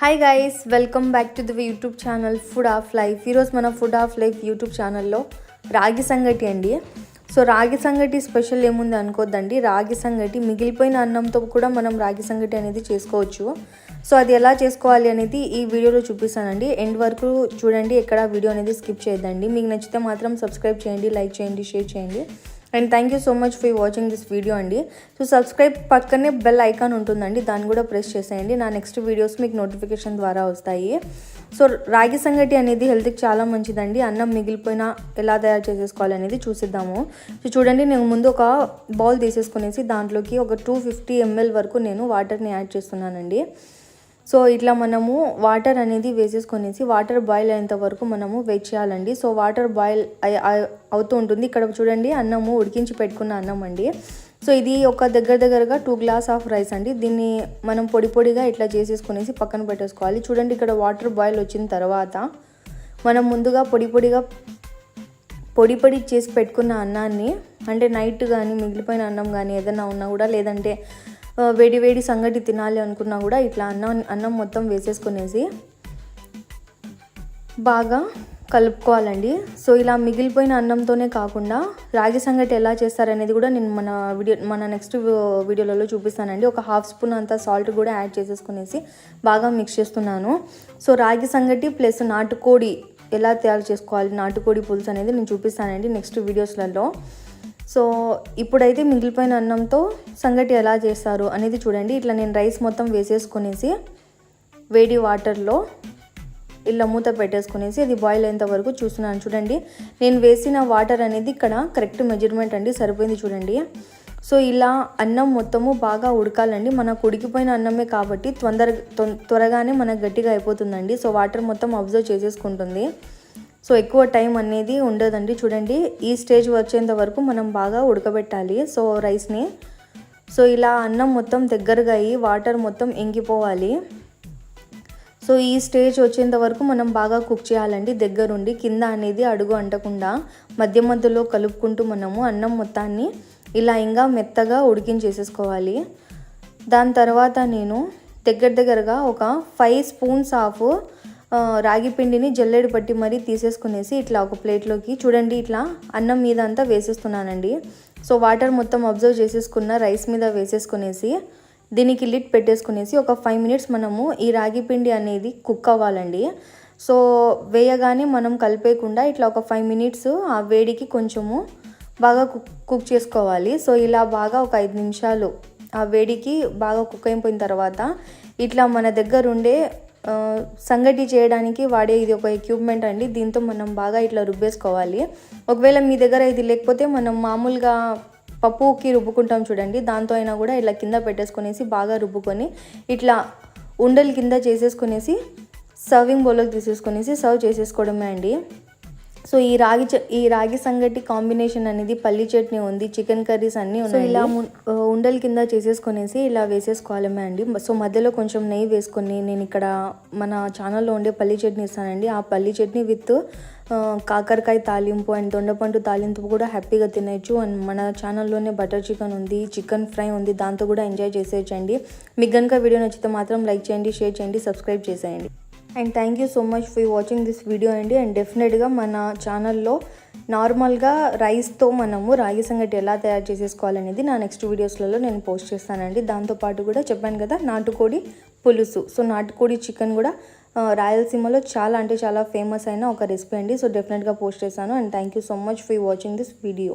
Hi guys welcome back to the YouTube channel food of life ఈరోజు మన food of life YouTube ఛానల్లో రాగి సంగటి అండి. సో రాగి సంగటి స్పెషల్ ఏముంది అనుకోద్దండి. రాగి సంగటి మిగిలిపోయిన అన్నంతో కూడా మనం రాగి సంగటి అనేది చేసుకోవచ్చు. సో అది ఎలా చేసుకోవాలి అనేది ఈ వీడియోలో చూపిస్తానండి. ఎండ్ వరకు చూడండి ఎక్కడ వీడియో అనేది స్కిప్ చేయొద్దండి. మీకు నచ్చితే మాత్రం సబ్స్క్రైబ్ చేయండి లైక్ చేయండి షేర్ చేయండి. And thank you so much for watching this video అండి. సో సబ్స్క్రైబ్ పక్కనే బెల్ ఐకాన్ ఉంటుందండి. దాన్ని కూడా ప్రెస్ చేసేయండి. నా నెక్స్ట్ వీడియోస్ మీకు నోటిఫికేషన్ ద్వారా వస్తాయి. సో రాగి సంగటి అనేది హెల్త్కి చాలా మంచిదండి. అన్నం మిగిలిపోయినా ఎలా తయారు చేసేసుకోవాలి అనేది చూసిద్దాము. సో చూడండి నేను ముందు ఒక బౌల్ తీసేసుకునేసి దాంట్లోకి ఒక టూ ఫిఫ్టీ ఎంఎల్ వరకు నేను వాటర్ని యాడ్ చేస్తున్నానండి. సో ఇట్లా మనము వాటర్ అనేది వేసేసుకొనేసి వాటర్ బాయిల్ అయ్యేంత వరకు మనము వెయిట్ చేయాలండి. సో వాటర్ బాయిల్ అవుతూ ఉంటుంది. ఇక్కడ చూడండి అన్నము ఉడికించి పెట్టుకున్న అన్నం అండి. సో ఇది ఒక దగ్గర దగ్గరగా టూ గ్లాస్ ఆఫ్ రైస్ అండి. దీన్ని మనం పొడి పొడిగా ఇట్లా చేసేసుకునేసి పక్కన పెట్టేసుకోవాలి. చూడండి ఇక్కడ వాటర్ బాయిల్ వచ్చిన తర్వాత మనం ముందుగా పొడి పొడిగా పొడి పొడి చేసి పెట్టుకున్న అన్నాన్ని అంటే నైట్ కానీ మిగిలిపోయిన అన్నం కానీ ఏదైనా ఉన్నా కూడా లేదంటే వేడి వేడి సంగటి తినాలి అనుకున్నా కూడా ఇట్లా అన్నం అన్నం మొత్తం వేసేసుకునేసి బాగా కలుపుకోవాలండి. సో ఇలా మిగిలిపోయిన అన్నంతోనే కాకుండా రాగి సంగటి ఎలా చేస్తారనేది కూడా నేను మన వీడియో మన నెక్స్ట్ వీడియోలలో చూపిస్తానండి. ఒక హాఫ్ స్పూన్ అంత సాల్ట్ కూడా యాడ్ చేసేసుకునేసి బాగా మిక్స్ చేస్తున్నాను. సో రాగి సంగటి ప్లస్ నాటుకోడి ఎలా తయారు చేసుకోవాలి నాటుకోడి పులుసు అనేది నేను చూపిస్తానండి నెక్స్ట్ వీడియోస్లలో. సో ఇప్పుడైతే మిగిలిపోయిన అన్నంతో సంగటి ఎలా చేస్తారు అనేది చూడండి. ఇట్లా నేను రైస్ మొత్తం వేసేసుకునేసి వేడి వాటర్లో ఇలా మూత పెట్టేసుకునేసి అది బాయిల్ అయ్యేంత వరకు చూస్తున్నాను చూడండి. నేను వేసిన వాటర్ అనేది ఇక్కడ కరెక్ట్ మెజర్మెంట్ అండి సరిపోయింది చూడండి. సో ఇలా అన్నం మొత్తము బాగా ఉడకాలండి. మనకు ఉడికిపోయిన అన్నమే కాబట్టి తొందర తొం- త్వరగానే మనకు గట్టిగా అయిపోతుందండి. సో వాటర్ మొత్తం అబ్జర్వ్ చేసేసుకుంటుంది. సో ఎక్కువ టైం అనేది ఉండదండి. చూడండి ఈ స్టేజ్ వచ్చేంత వరకు మనం బాగా ఉడకబెట్టాలి. సో రైస్ని సో ఇలా అన్నం మొత్తం దగ్గరగా అయ్యి వాటర్ మొత్తం ఎంగిపోవాలి. సో ఈ స్టేజ్ వచ్చేంత వరకు మనం బాగా కుక్ చేయాలండి. దగ్గరుండి కింద అనేది అడుగు అంటకుండా మధ్య మధ్యలో కలుపుకుంటూ మనము అన్నం మొత్తాన్ని ఇలా ఇంకా మెత్తగా ఉడికించేసేసుకోవాలి. దాని తర్వాత నేను దగ్గర దగ్గరగా ఒక ఫైవ్ స్పూన్స్ ఆఫ్ రాగి పిండిని జల్లెడు పట్టి మరీ తీసేసుకునేసి ఇట్లా ఒక ప్లేట్లోకి చూడండి ఇట్లా అన్నం మీద అంతా వేసేస్తున్నానండి. సో వాటర్ మొత్తం అబ్జర్వ్ చేసేసుకున్న రైస్ మీద వేసేసుకునేసి దీనికి లిట్ పెట్టేసుకునేసి ఒక ఫైవ్ మినిట్స్ మనము ఈ రాగి పిండి అనేది కుక్ అవ్వాలండి. సో వేయగానే మనం కలిపేయకుండా ఇట్లా ఒక ఫైవ్ మినిట్స్ ఆ వేడికి కొంచెము బాగా కుక్ కుక్ చేసుకోవాలి. సో ఇలా బాగా ఒక ఐదు నిమిషాలు ఆ వేడికి బాగా కుక్ అయిపోయిన తర్వాత ఇట్లా మన దగ్గర ఉండే సంగటి చేయడానికి వాడే ఇది ఒక ఎక్విప్మెంట్ అండి. దీంతో మనం బాగా ఇట్లా రుబ్బేసుకోవాలి. ఒకవేళ మీ దగ్గర ఇది లేకపోతే మనం మామూలుగా పప్పుకి రుబ్బుకుంటాం చూడండి. దాంతో అయినా కూడా ఇట్లా కింద పెట్టేసుకునేసి బాగా రుబ్బుకొని ఇట్లా ఉండలు కింద చేసేసుకునేసి సర్వింగ్ బౌల్లోకి తీసేసుకునేసి సర్వ్ చేసేసుకోవడమే అండి. సో ఈ రాగి ఈ రాగి సంగటి కాంబినేషన్ అనేది పల్లి చట్నీ ఉంది చికెన్ కర్రీస్ అన్నీ ఉన్నాయి ఇలా ఉండల కింద చేసేసుకొనేసి ఇలా వేసేసుకోవాలమే అండి. సో మధ్యలో కొంచెం నెయ్యి వేసుకొని నేను ఇక్కడ మన ఛానల్లో ఉండే పల్లి చట్నీ ఇస్తానండి. ఆ పల్లి చట్నీ విత్ కాకరకాయ తాలింపు అండ్ దొండపండు తాలింపు కూడా హ్యాపీగా తినేయచ్చు అండ్ మన ఛానల్లోనే బటర్ చికెన్ ఉంది చికెన్ ఫ్రై ఉంది దాంతో కూడా ఎంజాయ్ చేసేయచ్చండి. మీకు కనుక వీడియో నచ్చితే మాత్రం లైక్ చేయండి షేర్ చేయండి సబ్స్క్రైబ్ చేసేయండి. And thank you so much for watching this video అండి అండ్ డెఫినెట్గా మన ఛానల్లో నార్మల్గా రైస్తో మనము రాగి సంగటి ఎలా తయారు చేసేసుకోవాలనేది నా నెక్స్ట్ వీడియోస్లలో నేను పోస్ట్ చేస్తానండి. దాంతోపాటు కూడా చెప్పాను కదా నాటుకోడి పులుసు. సో నాటుకోడి చికెన్ కూడా రాయలసీమలో చాలా అంటే చాలా ఫేమస్ అయిన ఒక రెసిపీ అండి. సో డెఫినెట్గా పోస్ట్ చేశాను and thank you so much for watching this video